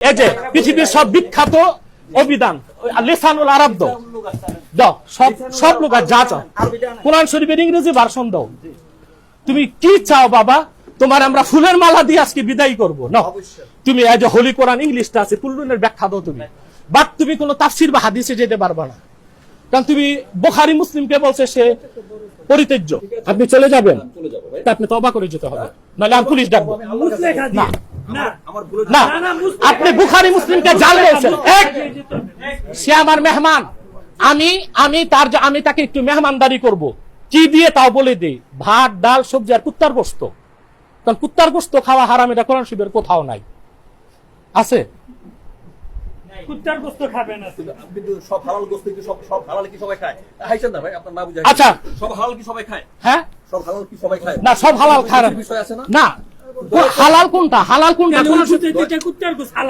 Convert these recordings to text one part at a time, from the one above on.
এই যে পৃথিবীর সব বিখ্যাত অভিধান লেসানুল আরব দাও। দাও সব সব লোক যা চাও। কোরআন শরীফের ইংরেজি ভার্সন দাও। তুমি কি চাও বাবা? তোমার আমরা ফুলের মালা দিয়ে আজকে বিদায় করব। না তুমি এই যে হোলি কোরআন ইংলিশটা আছে কুল্লুনের ব্যাখ্যা দাও তুমি। বাট তুমি কোনো তাফসির বা হাদিসে যেতে পারবে না। কারণ তুমি বোখারি মুসলিমকে বলছে সে পরিত্যাজ্য। আপনি চলে যাবেন। তা আপনি তবা করে যেতে হবে। নাহলে আমি পুলিশ ডাকবো। না। না। আপনি বুখারি মুসলিমকে জাল বলছেন এক সে আমার মেহমান। আমি আমি তার আমি তাকে একটু মেহমানদারি করব। কি দিয়ে তাও বলে দিই ভাত ডাল সবজি আর কুত্তার গোস্ত। কারণ কুত্তার গোস্ত খাওয়া হারাম এটা কোরআন শিবের কোথাও নাই। আছে? কুত্তার গোস্ত খাবে না। সব হালাল গোস্ত কি সব সব হালাল কি সবাই খায়? না ভাই? আপনার না বুঝাই আচ্ছা। সব হালাল কি সবাই খায়? হ্যাঁ? সব হালাল কি সবাই খায়? না সব হালাল খারাপ না। হালাল কোনটা? হালাল কোনটা?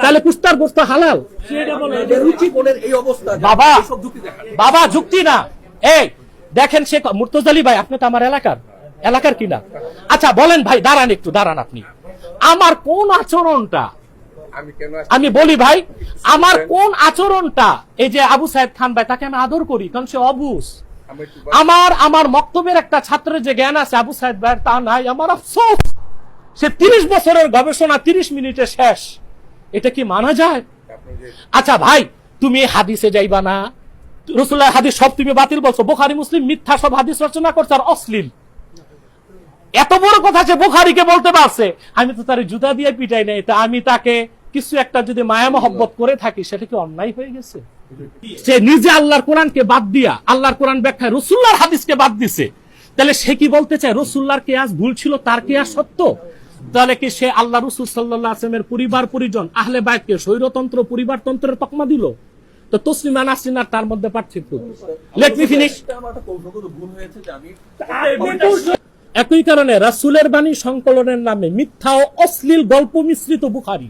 তাহলে কুত্তার গোস্ত হালাল। সেটা বলো। এদের রুচি কোণের এই অবস্থা বাবা। সব যুক্তি দেখান বাবা যুক্তি না। এই দেখেন সে মুর্তজালি ভাই আপনি তো আমার এলাকার। এলাকার কিনা আচ্ছা বলেন ভাই দাঁড়ান একটু দাঁড়ান আপনি। আমার কোন আচরণটা? আমি কেন আসছি? আমি বলি ভাই আমার কোন আচরণটা? এই যে আবু সাহেব খান ভাই তাকে আমি আদর করি কারণ সে অবুস। আমার আমার মক্তবের একটা ছাত্রের যে জ্ঞান আছে আবু সাহেব ভাইয়ের তা নাই আমার আফসোস। সে তিরিশ বছরের গবেষণা তিরিশ মিনিটে শেষ। এটা কি মানা যায়? আচ্ছা ভাই তুমি হাদিসে যাইবা না। রসুল্লাহ হাদিস সব তুমি বাতিল বলছো। বোখারি মুসলিম মিথ্যা সব হাদিস রচনা করছে আর অশ্লীল। এত বড় কথা যে বোখারিকে বলতে পারছে। আমি তো তার জুতা দিয়ে পিটাই নাই। তা আমি তাকে কিছু একটা যদি মায়া মহব্বত করে থাকি সেটা কি অন্যায় হয়ে গেছে? সে নিজে আল্লাহর কোরআনকে বাদ দিয়া আল্লাহর কোরআন ব্যাখ্যায় রসুল্লাহর হাদিসকে বাদ দিছে। তাহলে সে কি বলতে চায়? রসুল্লাহর কেয়াস ভুল ছিল? তার কেয়াস সত্য? তাহলে কি সে আল্লাহ রসুল সাল্লাহ আসলামের পরিবার পরিজন আহলে বাইতকে স্বৈরতন্ত্র পরিবারতন্ত্রের তকমা দিল? তো তসলিমা নাসরিনার তার মধ্যে পার্থক্য। লেট মি ফিনিশ একই কারণে রাসুলের বাণী সংকলনের নামে মিথ্যা ও অশ্লীল গল্প মিশ্রিত বুখারি।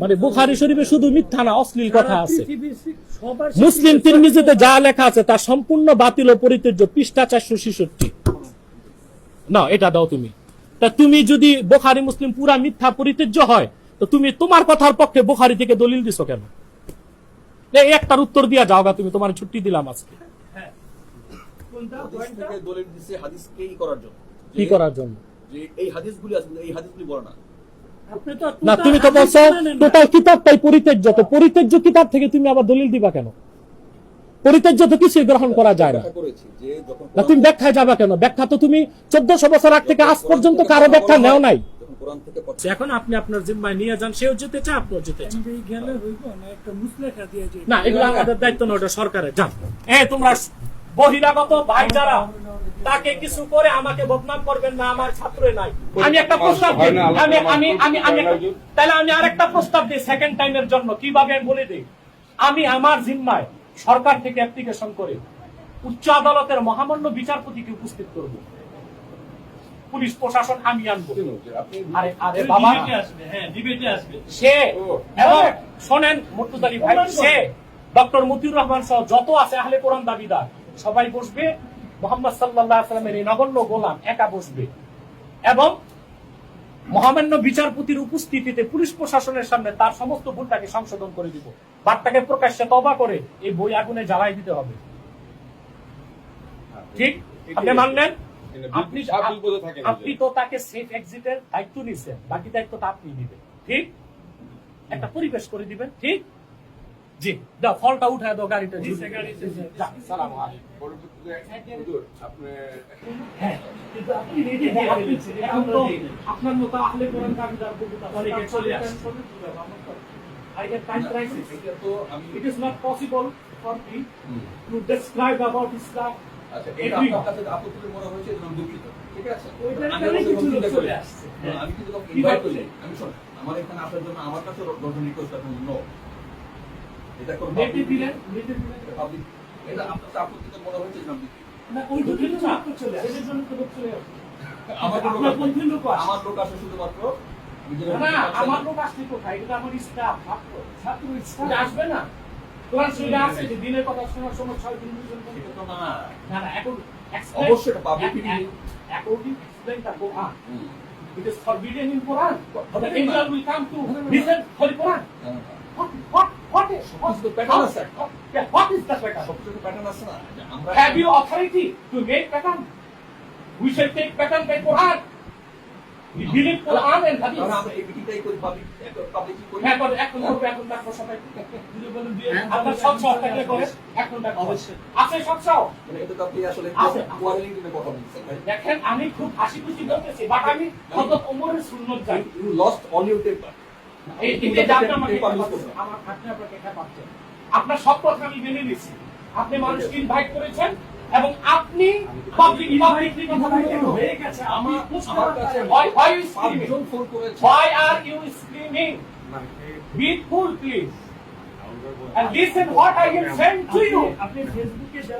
মানে বুখারি শরীফে শুধু মিথ্যা না অশ্লীল কথা আছে। মুসলিম তিরমিজিতে যা লেখা আছে তা সম্পূর্ণ বাতিল ও পরিত্যাজ্য পৃষ্ঠা চারশো ছেষট্টি। না এটা দাও তুমি। তা তুমি যদি বোখারি মুসলিম পুরা মিথ্যা পরিত্যাজ্য হয় তো তুমি তোমার কথার পক্ষে বোখারি থেকে দলিল দিছো কেন? একটার উত্তর দিয়া যাও তুমি তোমার ছুটি দিলাম আজকে। হাদিস থেকে দলিল দিছে হাদিসকে ই করার জন্য। কি করার জন্য? এই হাদিসগুলি এই হাদিসগুলি বলে না। না তুমি তো বলছো টোটাল কিতাবটাই পরিত্যাজ্য তো পরিত্যাজ্য কিতাব থেকে তুমি আবার দলিল দিবা কেন? পরিত্যাজ্য তো কিছুই গ্রহণ করা যায় না। তুমি ব্যাখ্যায় যাবা কেন? ব্যাখ্যা তো তুমি চোদ্দশো বছর আগ থেকে আজ পর্যন্ত কারও ব্যাখ্যা নেও নাই। যখন কোরআন থেকে কথা এখন আপনি আপনার জিম্মায় নিয়ে যান সেও যেতে চায় আপনিও যেতে চান। এই গেলে হইব না একটা মুসলেখা দিয়ে যে না এগুলো আমাদের দায়িত্ব না ওটা সরকারের। যান। এ তোমরা বহিরাগত ভাই যারা তাকে কিছু করে আমাকে বদনাম করবেন না আমার ছাত্রই নাই। আমি একটা প্রস্তাব দিই আমি আমি আমি আমি একটা- তাহলে আমি আরেকটা প্রস্তাব দিই সেকেন্ড টাইমের জন্য। কীভাবে আমি বলে দিই? আমি আমার জিম্মায় সরকার থেকে অ্যাপ্লিকেশন করে উচ্চ আদালতের মহামান্য বিচারপতিকে উপস্থিত করব। পুলিশ প্রশাসন আমি আনব। আরে আরে বাবা। হ্যাঁ সে এবং শোনেন মুর্তুজালি ভাই সে ডক্টর মতিউর রহমান সহ যত আছে আহলে কোরআন দাবিদার সবাই বসবে। মোহাম্মদ সাল্লাহ আসলামের এই নগণ্য গোলাম একা বসবে। এবং মহামান্য বিচারপতির উপস্থিতিতে পুলিশ প্রশাসনের সামনে তার সমস্ত ভুলটাকে সংশোধন করে দিব। বার্তাকে প্রকাশ্যে তবা করে এই বই আগুনে জ্বালাই দিতে হবে। ঠিক? আপনি মানলেন? আপনি আপনি তো তাকে সেফ এক্সিটের দায়িত্ব নিছেন। বাকি দায়িত্ব তো আপনি দিবেন ঠিক? একটা পরিবেশ করে দিবেন। ঠিক? জি দাও ফলটা উঠায় দাও গাড়িটা জি সালাম হ্যাঁ কিন্তু আপনি রেডি আপনার মতো আহলে কোরআন অনেকে চলে আসছে। I time crisis. It is not possible for me to describe about Islam. আচ্ছা আমি কিন্তু শোন আমার এখানে আসার জন্য আমার কাছে রিকোয়েস্ট এটা কোন মেপে দিলেন মেপে দিলেন পাবলিক এটা আপনার কাছে আপত্তি তো মনে হয়েছে এজন্য না ওই তো লোক চলে আসে। এদের জন্য তো লোক চলে আসে। আমার কোনো লোক। আমার লোক আসে শুধুমাত্র। না আমার লোক আসলে কোথায়? এটা আমার স্টাফ ছাত্র। স্টাফ আসবে না। কোরআন শরীফে আছে যে দিনের কথা শোনার সময় ছয় দিন দুজন এটা তো না। না না এখন অবশ্যই এটা public meeting। according explain the it is forbidden in Quran the angel will come to না, না, না। listen for হ্যাঁ, কিছু তো pattern আছে। What is the pattern? সবকিছু প্যাটার্ন আছে না আমরা Have you authority to make pattern? We shall take pattern by Quran. We believe Quran and Hadith. আমরা এই মিটিংটাই করি পাবলিক পাবলিক করি হ্যাঁ, করে, এখন করব, এখন ডাকবো সবাই। আপনার সব সব থাকলে করে, এখন ডাকবো। আছে সব সব? মানে এটা তো আপনি আসলে কথা বলছেন দেখেন আমি খুব হাসি খুশি বলতেছি বাট আমি হযরত ওমরের সুন্নত জানি you lost all your paper আপনার সব কথা আমি মেনে নিয়েছি। আপনি মানুষকে ইনভাইট করেছেন এবং আপনি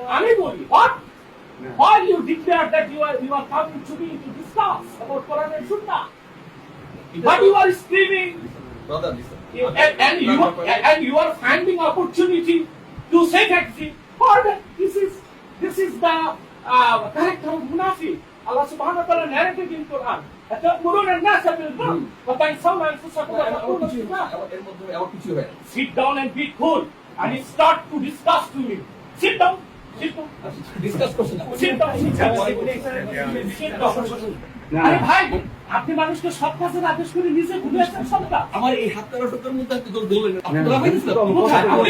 আমি বলি Brother listen you- and, and you and you are finding opportunity to say that see, for that this is this is the uh, character of munafiq. Allah subhanahu wa ta'ala narrated in Quran. أتأمرون الناس بالبر وتنسون أنفسكم وتقولون الكتاب. এর মধ্যে এমন কিছু হয় না Sit down and be cool and start to discuss to me. Sit down. Sit down. Discuss করছেন Sit down. Sit down. আরে ভাই আপনি মানুষকে সব কাজের আদেশ করে নিজে ভুলে আছেন সব কাজ আমার এই হাত কাটা টোকার মধ্যে আপনি আপনি?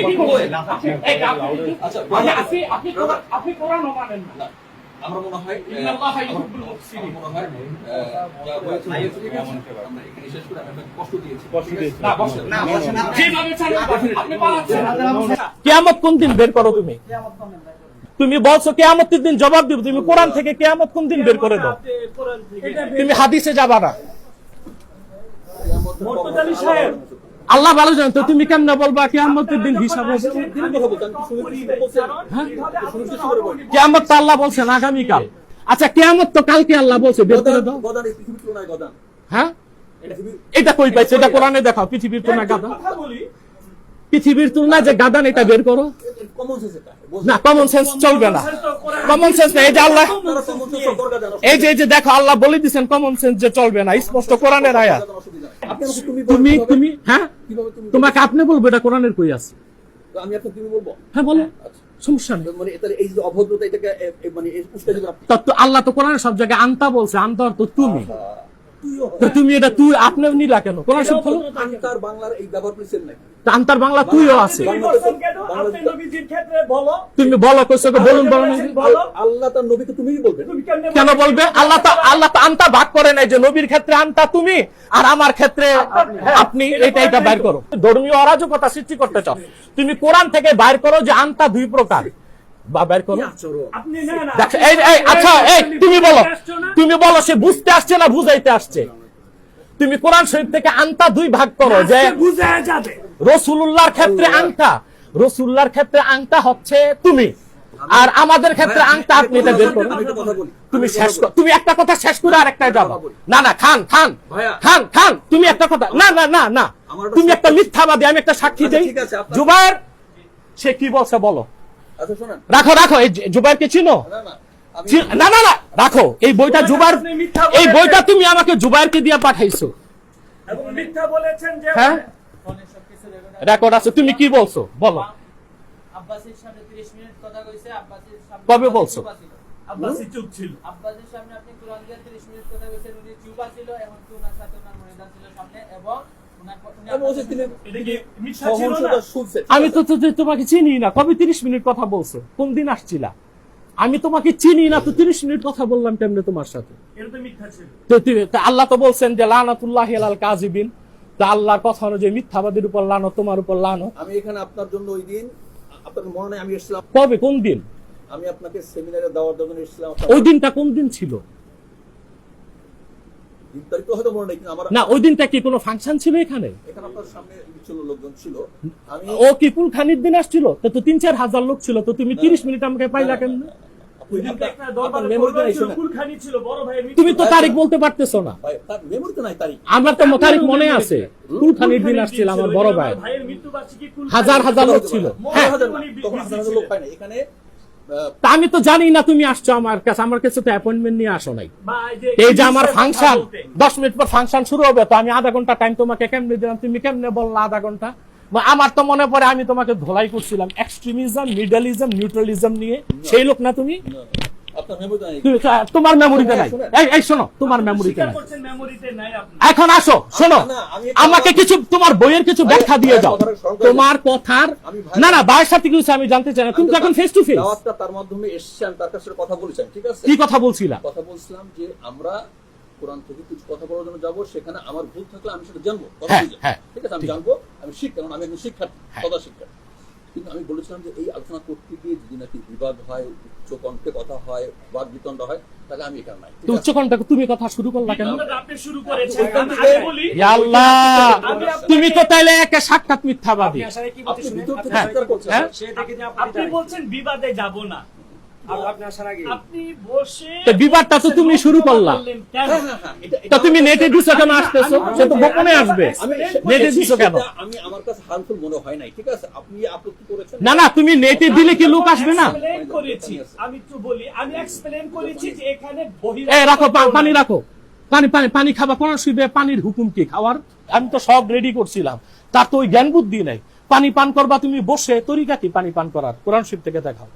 আপনি আপনি- আচ্ছা, মানে কোরআনও মানেন না আমার মনে হয় মনে হয় শেষ করে কষ্ট দিয়েছি। কেয়ামত কোন দিন বের করো তুমি তুমি বলছো কেয়ামতের দিন জবাব দিব তুমি কোরআন থেকে কেয়ামত কোন দিন বের করে দাও? তুমি হাদিসে যাবা না। আল্লাহ ভালো জানেন তো তুমি কেমনে বলবা কেয়ামতের দিন হিসাব বলছেন। হ্যাঁ? কেয়ামত তো আল্লাহ বলছেন আগামীকাল। আচ্ছা কেয়ামত তো কালকে আল্লাহ বলছে বের করে দাও। হ্যাঁ? এটা কই পাইছে? এটা কোরআনে দেখাও পৃথিবীর তুলনায় গাদা কথা বলি পৃথিবীর তুলনায় যে গাদান এটা বের করো। না কমন সেন্স চলবে না। কমন সেন্স না এই যে আল্লাহ। এই যে এই যে দেখো আল্লাহ বলে দিচ্ছেন কমন সেন্স যে চলবে না স্পষ্ট কোরআনের আয়াত। আমাকে তুমি তুমি হ্যাঁ? তোমাকে আপনি বলব এটা কোরআনের কই আছে? আমি আপনাকে তুমি বলব? হ্যাঁ বলো। আচ্ছা। সমস্যা নেই। মানে এই যে অভদ্রতা এটাকে এ- এ- মানে আল্লাহ তো কোরআনের সব জায়গায় আনতা বলছে আনতা তো তুমি। তো তুমি এটা তুই আপনি নিলা কেন? কোরআন সব বাংলার এই ব্যবহার নাকি? বাংলা তুইও আছে। তুমি কেন বলো। কইছো কি বলুন বলুন আল্লাহ তার নবীকে তুমিই কেমনে কেন বলবে? আল্লাহ তো আল্লাহ তো আনতা ভাগ করে নাই যে নবীর ক্ষেত্রে আনতা তুমি আর আমার ক্ষেত্রে আপনি এটা এটা বাইর করো। ধর্মীয় অরাজকতা সৃষ্টি করতে চাও। তুমি কোরআন থেকে বাইর করো যে আনতা দুই প্রকার। বা বাইর করো। আচ্ছা এই তুমি বলো তুমি বলো সে বুঝতে আসছে না বুঝাইতে আসছে? তুমি কোরআন শরীফ থেকে আনতা দুই ভাগ করো যে রসুল্লাহর ক্ষেত্রে আংটা রসুল্লাহর ক্ষেত্রে আংটা হচ্ছে তুমি। আর আমাদের ক্ষেত্রে আংটা আপনি এটা বের তুমি শেষ কর তুমি একটা কথা শেষ করে আর একটা যাব না না খান খান খান খান তুমি একটা কথা না না না না। তুমি একটা মিথ্যাবাদী আমি একটা সাক্ষী আচ্ছা, দেই। জুবাইর সে কি বলছে বলো। রাখো রাখো এই জুবাইরকে চিনো? না না না না না রাখো এই বইটা জুবাইর এই বইটা তুমি আমাকে জুবাইরকে দিয়ে পাঠাইছো। মিথ্যা বলেছেন যে হ্যাঁ? রেকর্ড আছে তুমি কি বলছো? বলো। আব্বাসের সামনে 30 মিনিট কথা কইছে আব্বাসের সামনে কবে বলছো? আব্বাসি চুপ ছিল। আব্বাসের সামনে আপনি কোরআন দিয়ে 30 মিনিট কথা কইছেন উনি চুপ আছিল এখন কি ওনার সাথে ওনার মনিদান ছিল সামনে এবং আমি তো তোমাকে চিনি না। কবে তিরিশ মিনিট কথা বলছো? কোন দিন আসছিলা? আমি তোমাকে চিনি না তো তিরিশ মিনিট কথা বললাম কেমনে তোমার সাথে? এটা তো মিথ্যা ছিল। তো তুমি- তা আল্লাহ তো বলছেন যে লানাতুল্লাহ আল কাজিবিন তা আল্লাহর কথা অনুযায়ী মিথ্যাবাদীর উপর লানো তোমার উপর লানো আমি এখানে আপনার জন্য ওই দিন আপনার মনে আমি এসেছিলাম? কবে? কোন দিন? আমি আপনাকে সেমিনারে দেওয়ার জন্য এসেছিলাম। ওই দিনটা কোন দিন ছিল দিন তারিখ তো হয়তো মনে নেই কিন্তু আমার না ওই দিনটা কি কোনো ফাংশন ছিল এখানে এখানে আপনার সামনে ছিল লোকজন ছিল আমি ও কি খানির দিন আসছিল তো তো তিন চার হাজার লোক ছিল তো তুমি তিরিশ মিনিট আমাকে পাইলা কেন তুমি তো তারিখ বলতে পারতেছো না আমার তো তারিখ মনে আছে কুল খানির দিন আসছিল আমার বড় ভাই ভাইয়ের হাজার হাজার লোক ছিল হ্যাঁ আমি তো জানি না তুমি আসছো আমার কাছে আমার কাছে তো অ্যাপয়েন্টমেন্ট নিয়ে আসো নাই। এই যে আমার ফাংশন দশ মিনিট পর ফাংশন শুরু হবে তো আমি আধা ঘণ্টা টাইম তোমাকে কেমনে দিলাম? তুমি কেমনে বললা আধা ঘণ্টা? আমার তো মনে পড়ে আমি তোমাকে ধোলাই করছিলাম। এক্সট্রিমিজম মিডালিজম নিউট্রালিজম নিয়ে। সেই লোক না তুমি? তোমার মেমোরিতে নাই। এই শোনো তোমার মেমোরিতে নাই। এখন আসো শোনো আমাকে কিছু তোমার বইয়ের কিছু ব্যাখ্যা দিয়ে করে তোমার কথার না না সাথে কিছু আমি জানতে চাই না। তুমি এখন ফেস টু ফেস তার মাধ্যমে এসেছে আমি তার কাছে কথা বলেছিলাম ঠিক আছে? কি কথা বলছিলা? কথা বলছিলাম যে আমরা কোরআন থেকে কিছু কথা বলার জন্য যাব সেখানে আমার ভুল থাকলে আমি সেটা জানব হ্যাঁ, হ্যাঁ, ঠিক আছে আমি জানব আমি শিখ কারণ আমি একজন শিক্ষার্থী হ্যাঁ। সদা শিক্ষার্থী। কিন্তু আমি বলেছিলাম যে এই আলোচনা করতে গিয়ে যদি নাকি বিবাদ হয় উচ্চ কণ্ঠে কথা হয় বাদ বিতণ্ড হয় তাহলে আমি এখানে নাই তো উচ্চকণ্ঠে তুমি কথা শুরু করলা কেন? আপনি শুরু করেছেন আমি বলি ইয়া আল্লাহ! তুমি তো তাইলে একা সাক্ষাৎ মিথ্যাবাদী। আপনি ভিতর থেকে হ্যাঁ, করছেন। হ্যাঁ। আপনি বলছেন বিবাদে যাব না। আপনি বিবাদটা তো তুমি শুরু করলা। বললেন কেন? হ্যাঁ, হ্যাঁ, হ্যাঁ, এটা- তা তুমি নেটে দিছো কেন আসতেছো? সে তো গোপনে আসবে। আমি নেটে দিছো কেন? আমি আমার কাছে হার্মফুল মনে হয় নাই ঠিক আছে? আপনি আপত্তি করেছেন? না না তুমি নেটে দিলে কি লোক আসবে না? করেছি আমি একটু বলি আমি এক্সপ্লেন করেছি যে এখানে বহি রাখো পানি রাখো। পানি পানি পানি খাবা কোন শুইবে পানির হুকুম কি? খাওয়ার? আমি তো সব রেডি করছিলাম। তার তো ওই জ্ঞান বুদ্ধি নাই। পানি পান করবা তুমি বসে তরিকা কি পানি পান করার। কোরআন শরীফ থেকে দেখাও।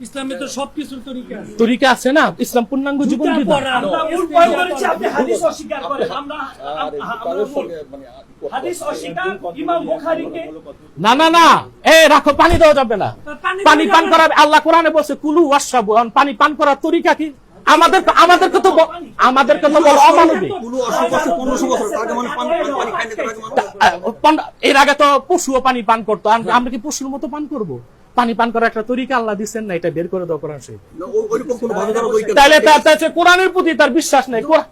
ইসলামে তো সবকিছুর তরিকা তরিকা আছে না? ইসলাম পূর্ণাঙ্গ জীবন আমরা ভুল পয়েন্ট করেছি আপনি হাদিস অস্বীকার করেন। আমরা আর এই আমরা তাদের ভুল। সঙ্গে আ- হাদিস অস্বীকার ইমাম বুখারীকে না না না। এ রাখো পানি দেওয়া যাবে না। পানি পান করা আল্লাহ কোরআনে বলছে কুলু ওয়াসাবু পানি পান করার তরিকা কি? আমাদের আমাদেরকে তো আমাদেরকে তো বল অমানবিক। মানে এর আগে তো পশুও পানি পান করতো। আমরা কি পশুর মতো পান করব? পানি পান করার একটা তরিকা আল্লাহ দিচ্ছেন না এটা বের করে দাও কোরআন শরীফ না, ও- ওইরকম কোনো ভালো ধরো বই কেন? তাহলে তার তার কোরআনের প্রতি তার বিশ্বাস নাই কোরআন-